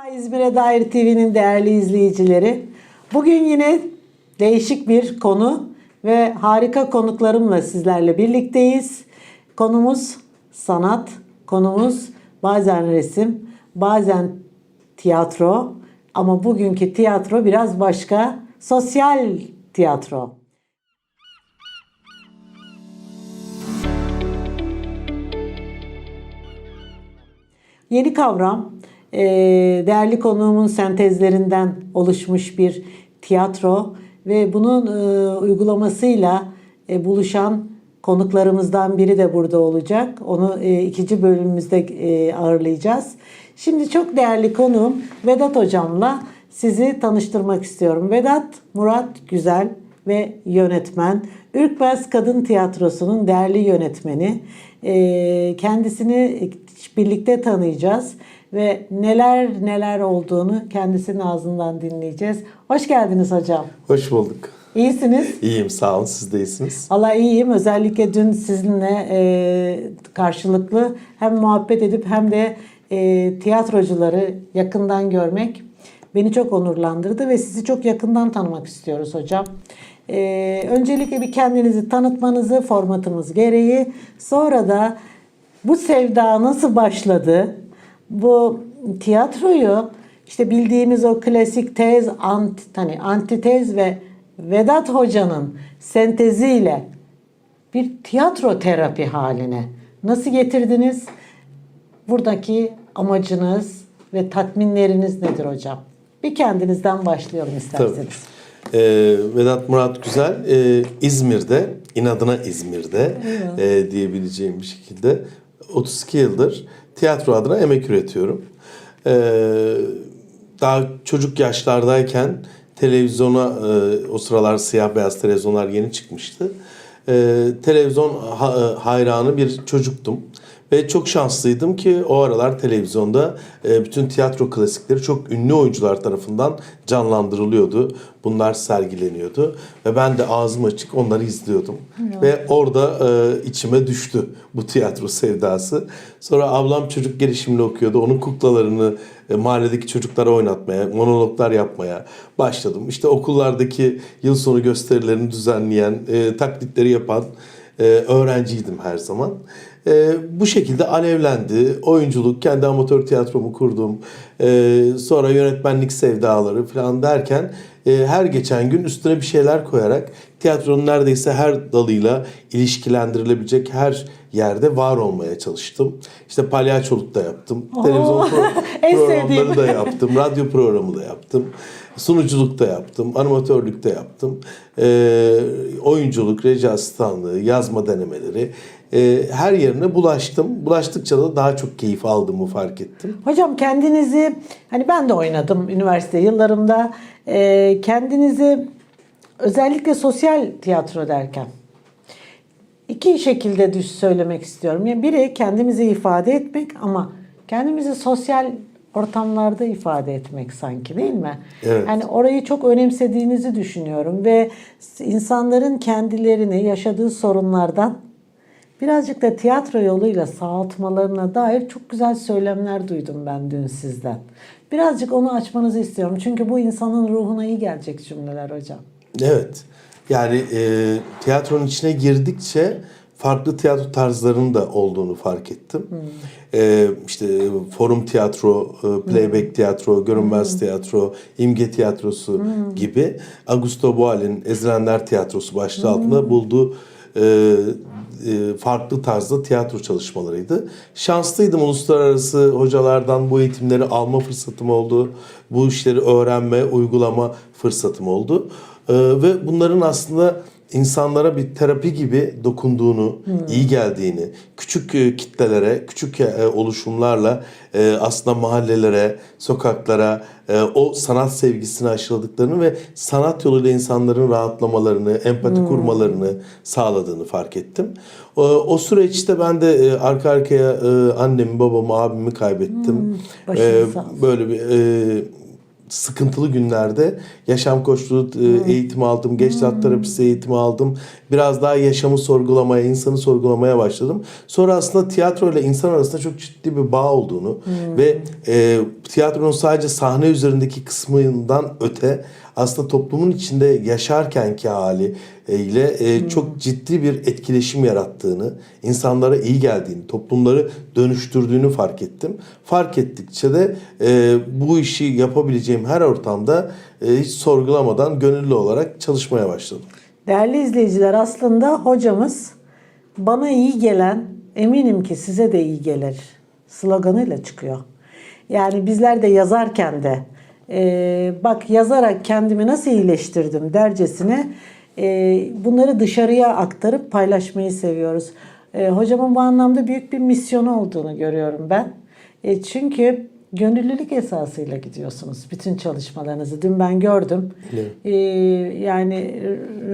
Merhaba İzmir'e dair TV'nin değerli izleyicileri. Bugün yine değişik bir konu ve harika konuklarımla sizlerle birlikteyiz. Konumuz sanat, konumuz bazen resim, bazen tiyatro ama bugünkü tiyatro biraz başka. Sosyal tiyatro. Yeni kavram, e, değerli konuğumun sentezlerinden oluşmuş bir tiyatro ve bunun e, uygulamasıyla e, buluşan konuklarımızdan biri de burada olacak. Onu e, ikinci bölümümüzde ağırlayacağız. Şimdi çok değerli konuğum Vedat Hocam'la sizi tanıştırmak istiyorum. Vedat Murat Güzel ve yönetmen. Ürkmez Kadın Tiyatrosu'nun değerli yönetmeni. Ee, kendisini birlikte tanıyacağız ve neler neler olduğunu kendisinin ağzından dinleyeceğiz. Hoş geldiniz hocam. Hoş bulduk. İyisiniz. İyiyim sağ olun siz de iyisiniz. Allah iyiyim. Özellikle dün sizinle e, karşılıklı hem muhabbet edip hem de e, tiyatrocuları yakından görmek beni çok onurlandırdı ve sizi çok yakından tanımak istiyoruz hocam. E, öncelikle bir kendinizi tanıtmanızı formatımız gereği sonra da bu sevda nasıl başladı? Bu tiyatroyu işte bildiğimiz o klasik tez, anti, hani antitez ve Vedat Hoca'nın senteziyle bir tiyatro terapi haline nasıl getirdiniz? Buradaki amacınız ve tatminleriniz nedir hocam? Bir kendinizden başlayalım isterseniz. Ee, Vedat Murat Güzel e, İzmir'de, inadına İzmir'de e, diyebileceğim bir şekilde 32 yıldır tiyatro adına emek üretiyorum. Ee, daha çocuk yaşlardayken televizyona e, o sıralar siyah beyaz televizyonlar yeni çıkmıştı. Ee, televizyon ha- hayranı bir çocuktum. Ve çok şanslıydım ki o aralar televizyonda e, bütün tiyatro klasikleri çok ünlü oyuncular tarafından canlandırılıyordu. Bunlar sergileniyordu. Ve ben de ağzım açık onları izliyordum. Ve orada e, içime düştü bu tiyatro sevdası. Sonra ablam çocuk gelişimini okuyordu. Onun kuklalarını e, mahalledeki çocuklara oynatmaya, monologlar yapmaya başladım. İşte okullardaki yıl sonu gösterilerini düzenleyen, e, taklitleri yapan e, öğrenciydim her zaman. E, bu şekilde alevlendi. Oyunculuk, kendi amatör tiyatromu kurdum. E, sonra yönetmenlik sevdaları falan derken e, her geçen gün üstüne bir şeyler koyarak tiyatronun neredeyse her dalıyla ilişkilendirilebilecek her yerde var olmaya çalıştım. İşte palyaçoluk da yaptım. Televizyon pro- programları da yaptım. Radyo programı da yaptım. Sunuculuk da yaptım. Animatörlük de yaptım. Ee, oyunculuk, reji asistanlığı, yazma denemeleri. Ee, her yerine bulaştım. Bulaştıkça da daha çok keyif aldığımı fark ettim. Hocam kendinizi hani ben de oynadım üniversite yıllarımda Ee, kendinizi özellikle sosyal tiyatro derken iki şekilde düş söylemek istiyorum. Yani biri kendimizi ifade etmek ama kendimizi sosyal ortamlarda ifade etmek sanki değil mi? Evet. Yani orayı çok önemsediğinizi düşünüyorum ve insanların kendilerini yaşadığı sorunlardan birazcık da tiyatro yoluyla sağaltmalarına dair çok güzel söylemler duydum ben dün sizden. Birazcık onu açmanızı istiyorum. Çünkü bu insanın ruhuna iyi gelecek cümleler hocam. Evet. Yani e, tiyatronun içine girdikçe farklı tiyatro tarzlarının da olduğunu fark ettim. E, işte forum tiyatro, e, playback tiyatro, görünmez tiyatro, imge tiyatrosu gibi Augusto Boal'in Ezilenler Tiyatrosu başlığı altında bulduğu e, e, farklı tarzda tiyatro çalışmalarıydı. Şanslıydım uluslararası hocalardan bu eğitimleri alma fırsatım oldu. Bu işleri öğrenme, uygulama fırsatım oldu. E, ve bunların aslında insanlara bir terapi gibi dokunduğunu, iyi geldiğini, küçük e, kitlelere, küçük e, oluşumlarla e, aslında mahallelere, sokaklara o sanat sevgisini aşıladıklarını ve sanat yoluyla insanların rahatlamalarını, empati kurmalarını sağladığını fark ettim. O, süreçte ben de arka arkaya annemi, babamı, abimi kaybettim. başınız sağ olsun. böyle bir sıkıntılı günlerde yaşam koçluğu e, eğitimi aldım, gençler terapisi eğitimi aldım. Biraz daha yaşamı sorgulamaya, insanı sorgulamaya başladım. Sonra aslında tiyatro ile insan arasında çok ciddi bir bağ olduğunu ve e, tiyatronun sadece sahne üzerindeki kısmından öte aslında toplumun içinde yaşarkenki hali e, ile e, çok ciddi bir etkileşim yarattığını, insanlara iyi geldiğini, toplumları dönüştürdüğünü fark ettim. Fark ettikçe de e, bu işi yapabileceğim her ortamda e, hiç sorgulamadan gönüllü olarak çalışmaya başladım. Değerli izleyiciler aslında hocamız bana iyi gelen eminim ki size de iyi gelir sloganıyla çıkıyor. Yani bizler de yazarken de e, bak yazarak kendimi nasıl iyileştirdim dercesine e, bunları dışarıya aktarıp paylaşmayı seviyoruz. E, hocamın bu anlamda büyük bir misyonu olduğunu görüyorum ben. E, çünkü gönüllülük esasıyla gidiyorsunuz bütün çalışmalarınızı. Dün ben gördüm. Evet. Ee, yani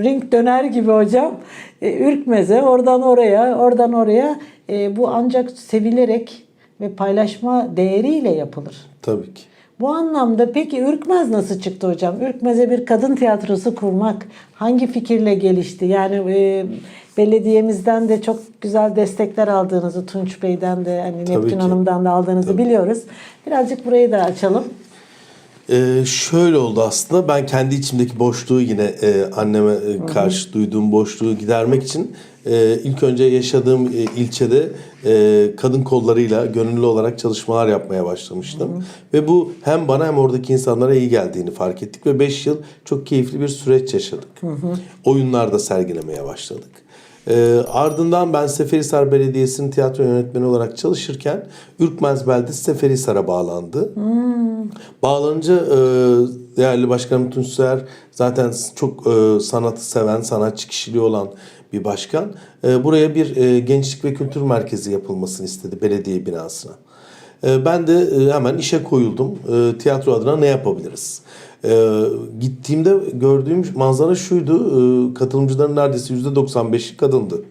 ring döner gibi hocam. Ee, ürkmeze oradan oraya, oradan oraya. Ee, bu ancak sevilerek ve paylaşma değeriyle yapılır. Tabii ki. Bu anlamda peki Ürkmez nasıl çıktı hocam? Ürkmez'e bir kadın tiyatrosu kurmak hangi fikirle gelişti? Yani e, belediyemizden de çok güzel destekler aldığınızı, Tunç Bey'den de, hani Tabii Neptün ki. Hanım'dan da aldığınızı biliyoruz. Birazcık burayı da açalım. Ee, şöyle oldu aslında ben kendi içimdeki boşluğu yine e, anneme e, karşı duyduğum boşluğu gidermek için e, ilk önce yaşadığım e, ilçede e, kadın kollarıyla gönüllü olarak çalışmalar yapmaya başlamıştım. Ve bu hem bana hem oradaki insanlara iyi geldiğini fark ettik ve 5 yıl çok keyifli bir süreç yaşadık. Oyunlar da sergilemeye başladık. E, ardından ben Seferihisar Belediyesi'nin tiyatro yönetmeni olarak çalışırken Ürkmez Beldesi Seferihisar'a bağlandı. Bağlanınca e, değerli başkanım Tunç Soyer zaten çok e, sanatı seven, sanatçı kişiliği olan bir başkan. E, buraya bir e, gençlik ve kültür merkezi yapılmasını istedi belediye binasına. E, ben de e, hemen işe koyuldum. E, tiyatro adına ne yapabiliriz? E, gittiğimde gördüğüm manzara şuydu. E, katılımcıların neredeyse %95'i kadındı.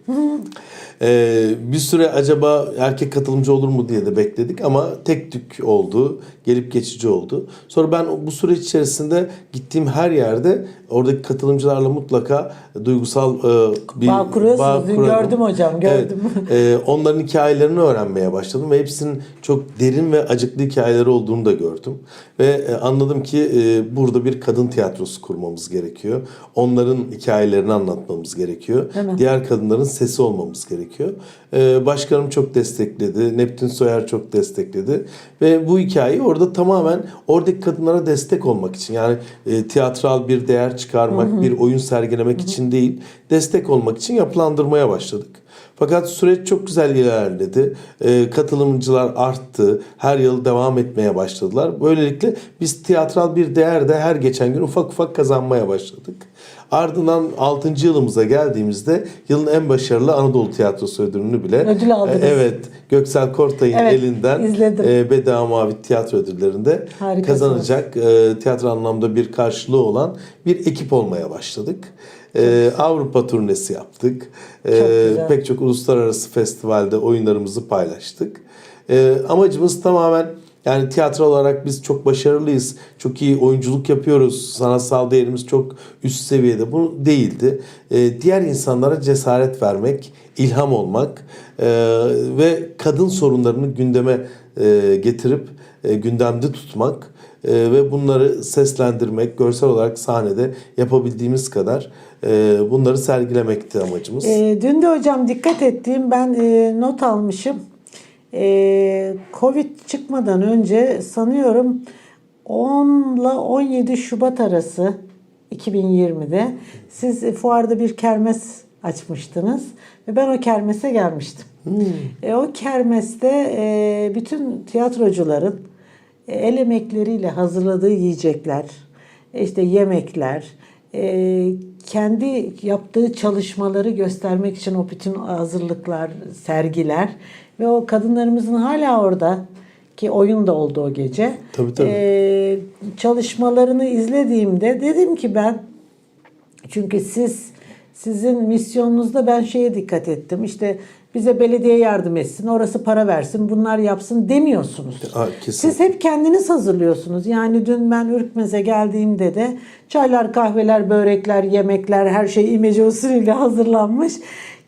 Ee, bir süre acaba erkek katılımcı olur mu diye de bekledik ama tek tük oldu. Gelip geçici oldu. Sonra ben bu süreç içerisinde gittiğim her yerde oradaki katılımcılarla mutlaka duygusal e, bir Bağ kuruyorsunuz. kuradım. Gördüm hocam, gördüm. Evet. Ee, onların hikayelerini öğrenmeye başladım ve hepsinin çok derin ve acıklı hikayeleri olduğunu da gördüm. Ve e, anladım ki e, burada bir kadın tiyatrosu kurmamız gerekiyor. Onların hikayelerini anlatmamız gerekiyor. Mi? Diğer kadınların sesi olmamız gerekiyor. Ee, başkanım çok destekledi. Neptün Soyer çok destekledi. Ve bu hikayeyi orada tamamen oradaki kadınlara destek olmak için yani e, tiyatral bir değer çıkarmak, bir oyun sergilemek için değil, destek olmak için yapılandırmaya başladık. Fakat süreç çok güzel ilerledi. Ee, katılımcılar arttı. Her yıl devam etmeye başladılar. Böylelikle biz tiyatral bir değer de her geçen gün ufak ufak kazanmaya başladık. Ardından 6. yılımıza geldiğimizde yılın en başarılı Anadolu Tiyatrosu ödülünü bile Ödül aldınız. e, Evet, Göksel Kortay'ın Evet, elinden izledim. e, Bedava Mavi Tiyatro ödüllerinde Harikasınız. kazanacak e, tiyatro anlamda bir karşılığı olan bir ekip olmaya başladık. E, Avrupa turnesi yaptık. E, güzel. pek çok uluslararası festivalde oyunlarımızı paylaştık. E, amacımız tamamen yani tiyatro olarak biz çok başarılıyız. Çok iyi oyunculuk yapıyoruz. Sanatsal değerimiz çok üst seviyede. Bu değildi. E, diğer insanlara cesaret vermek, ilham olmak e, ve kadın sorunlarını gündeme e, getirip e, gündemde tutmak e, ve bunları seslendirmek, görsel olarak sahnede yapabildiğimiz kadar bunları sergilemekti amacımız. E, dün de hocam dikkat ettiğim ben e, not almışım. E, Covid çıkmadan önce sanıyorum 10 ile 17 Şubat arası 2020'de siz fuarda bir kermes açmıştınız ve ben o kermese gelmiştim. E, o kermeste e, bütün tiyatrocuların e, el emekleriyle hazırladığı yiyecekler, e, işte yemekler, e, kendi yaptığı çalışmaları göstermek için o bütün hazırlıklar, sergiler ve o kadınlarımızın hala orada ki oyun da oldu o gece. Tabii, tabii. E, çalışmalarını izlediğimde dedim ki ben çünkü siz sizin misyonunuzda ben şeye dikkat ettim. İşte bize belediye yardım etsin, orası para versin, bunlar yapsın demiyorsunuz. Kesinlikle. Siz hep kendiniz hazırlıyorsunuz. Yani dün ben Ürkmez'e geldiğimde de çaylar, kahveler, börekler, yemekler her şey imece usulüyle hazırlanmış.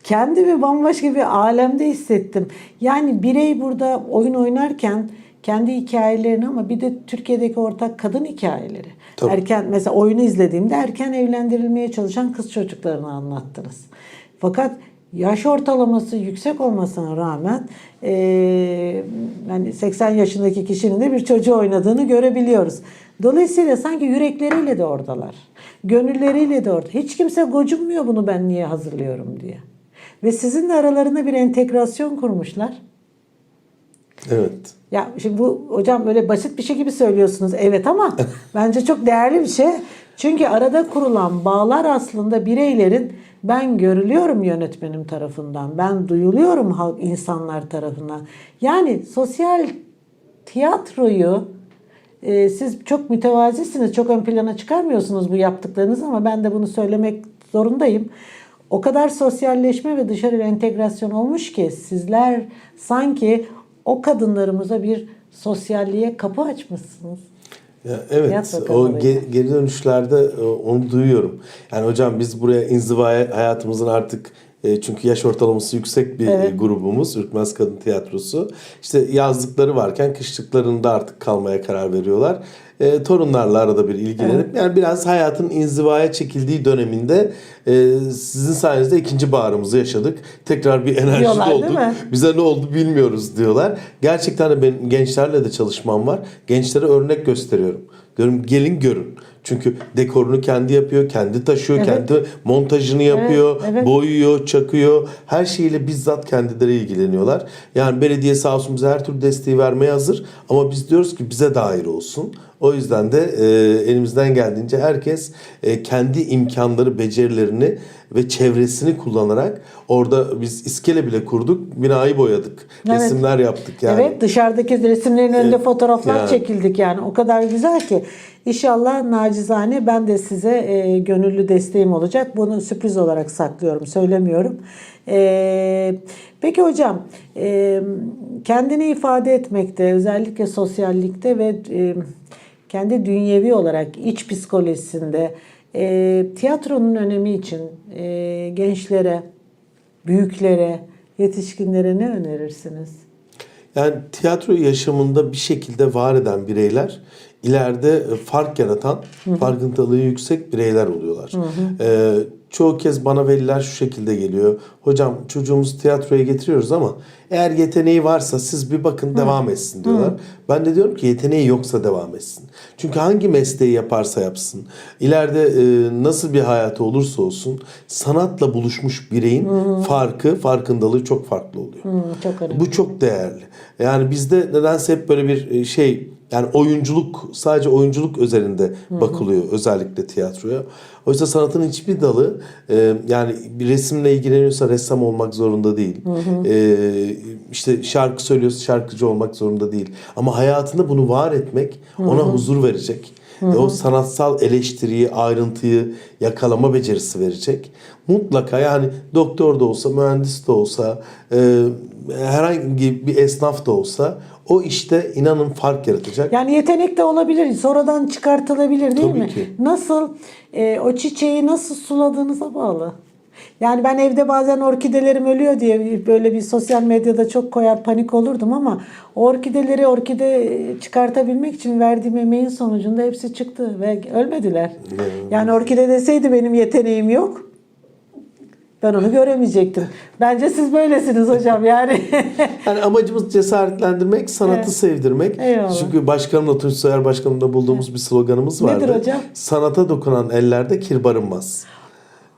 Kendimi bambaşka bir alemde hissettim. Yani birey burada oyun oynarken kendi hikayelerini ama bir de Türkiye'deki ortak kadın hikayeleri. Tabii. Erken mesela oyunu izlediğimde erken evlendirilmeye çalışan kız çocuklarını anlattınız. Fakat yaş ortalaması yüksek olmasına rağmen eee yani 80 yaşındaki kişinin de bir çocuğu oynadığını görebiliyoruz. Dolayısıyla sanki yürekleriyle de oradalar. Gönülleriyle de orada. Hiç kimse gocunmuyor bunu ben niye hazırlıyorum diye. Ve sizinle aralarında bir entegrasyon kurmuşlar. Evet. Ya şimdi bu hocam böyle basit bir şey gibi söylüyorsunuz. Evet ama bence çok değerli bir şey. Çünkü arada kurulan bağlar aslında bireylerin ben görülüyorum yönetmenim tarafından. Ben duyuluyorum halk insanlar tarafından. Yani sosyal tiyatroyu e, siz çok mütevazisiniz. Çok ön plana çıkarmıyorsunuz bu yaptıklarınız ama ben de bunu söylemek zorundayım. O kadar sosyalleşme ve dışarı entegrasyon olmuş ki sizler sanki o kadınlarımıza bir sosyalliğe kapı açmışsınız. Evet, o ge- geri dönüşlerde e, onu duyuyorum. Yani hocam biz buraya inzivaya hayatımızın artık e, çünkü yaş ortalaması yüksek bir Evet. e, grubumuz Ürkmez Kadın Tiyatrosu. İşte yazlıkları varken kışlıklarında artık kalmaya karar veriyorlar. E, torunlarla arada bir ilgilenip yani biraz hayatın inzivaya çekildiği döneminde e, sizin sayenizde ikinci baharımızı yaşadık. Tekrar bir enerji Diyorlar, olduk. Bize ne oldu bilmiyoruz diyorlar. Gerçekten de benim gençlerle de çalışmam var. Gençlere örnek gösteriyorum. Diyorum gelin görün. Çünkü dekorunu kendi yapıyor, kendi taşıyor, Evet. kendi montajını yapıyor, evet. boyuyor, çakıyor. Her şeyiyle bizzat kendileri ilgileniyorlar. Yani belediye sağ olsun bize her türlü desteği vermeye hazır. Ama biz diyoruz ki bize dair olsun. O yüzden de e, elimizden geldiğince herkes e, kendi imkanları, becerilerini ve çevresini kullanarak orada biz iskele bile kurduk, binayı boyadık, Evet. resimler yaptık yani. Evet dışarıdaki resimlerin önünde Evet. fotoğraflar Yani. çekildik yani. O kadar güzel ki. İnşallah nacizane ben de size e, gönüllü desteğim olacak. Bunu sürpriz olarak saklıyorum, söylemiyorum. E, peki hocam, e, kendini ifade etmekte, özellikle sosyallikte ve e, kendi dünyevi olarak iç psikolojisinde e, tiyatronun önemi için e, gençlere, büyüklere, yetişkinlere ne önerirsiniz? Yani tiyatro yaşamında bir şekilde var eden bireyler ileride fark yaratan, farkındalığı yüksek bireyler oluyorlar. Ee, çoğu kez bana veliler şu şekilde geliyor. Hocam çocuğumuzu tiyatroya getiriyoruz ama eğer yeteneği varsa siz bir bakın devam etsin diyorlar. Ben de diyorum ki yeteneği yoksa devam etsin. Çünkü hangi mesleği yaparsa yapsın, ileride e, nasıl bir hayatı olursa olsun sanatla buluşmuş bireyin farkı, farkındalığı çok farklı oluyor. Hı, çok önemli. Bu çok değerli. Yani bizde nedense hep böyle bir e, şey yani oyunculuk sadece oyunculuk üzerinde bakılıyor özellikle tiyatroya. Oysa sanatın hiçbir dalı e, yani bir resimle ilgileniyorsa ressam olmak zorunda değil. E, işte şarkı söylüyorsa şarkıcı olmak zorunda değil. Ama hayatında bunu var etmek ona huzur verecek. Ve o sanatsal eleştiriyi, ayrıntıyı yakalama becerisi verecek. Mutlaka yani doktor da olsa, mühendis de olsa, e, herhangi bir esnaf da olsa o işte inanın fark yaratacak. Yani yetenek de olabilir. Sonradan çıkartılabilir değil Tabii mi? ki. Nasıl e, o çiçeği nasıl suladığınıza bağlı. Yani ben evde bazen orkidelerim ölüyor diye böyle bir sosyal medyada çok koyar panik olurdum ama orkideleri orkide çıkartabilmek için verdiğim emeğin sonucunda hepsi çıktı ve ölmediler. Yani orkide deseydi benim yeteneğim yok. Ben onu göremeyecektim. Bence siz böylesiniz hocam yani. Yani amacımız cesaretlendirmek, sanatı Evet. sevdirmek. Eyvallah. Çünkü başkanımla Tunç Soyer başkanımla bulduğumuz bir sloganımız vardı. Nedir hocam? Sanata dokunan ellerde kir barınmaz.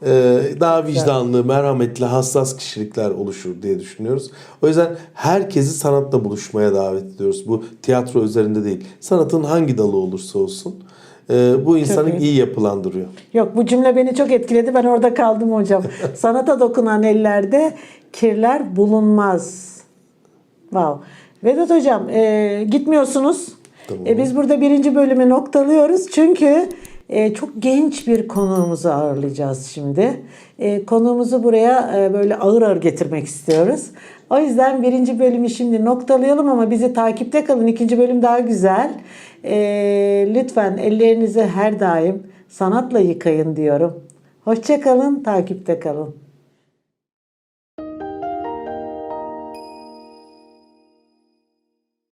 Ee, daha vicdanlı, merhametli, hassas kişilikler oluşur diye düşünüyoruz. O yüzden herkesi sanatla buluşmaya davet ediyoruz. Bu tiyatro üzerinde değil. Sanatın hangi dalı olursa olsun. E, bu insanı iyi. iyi yapılandırıyor. Yok bu cümle beni çok etkiledi. Ben orada kaldım hocam. Sanata dokunan ellerde kirler bulunmaz. Wow. Vedat hocam e, gitmiyorsunuz. Tamam. E, biz burada birinci bölümü noktalıyoruz. Çünkü Ee, çok genç bir konuğumuzu ağırlayacağız şimdi. Ee, konuğumuzu buraya e, böyle ağır ağır getirmek istiyoruz. O yüzden birinci bölümü şimdi noktalayalım ama bizi takipte kalın. İkinci bölüm daha güzel. Ee, lütfen ellerinizi her daim sanatla yıkayın diyorum. Hoşça kalın, takipte kalın.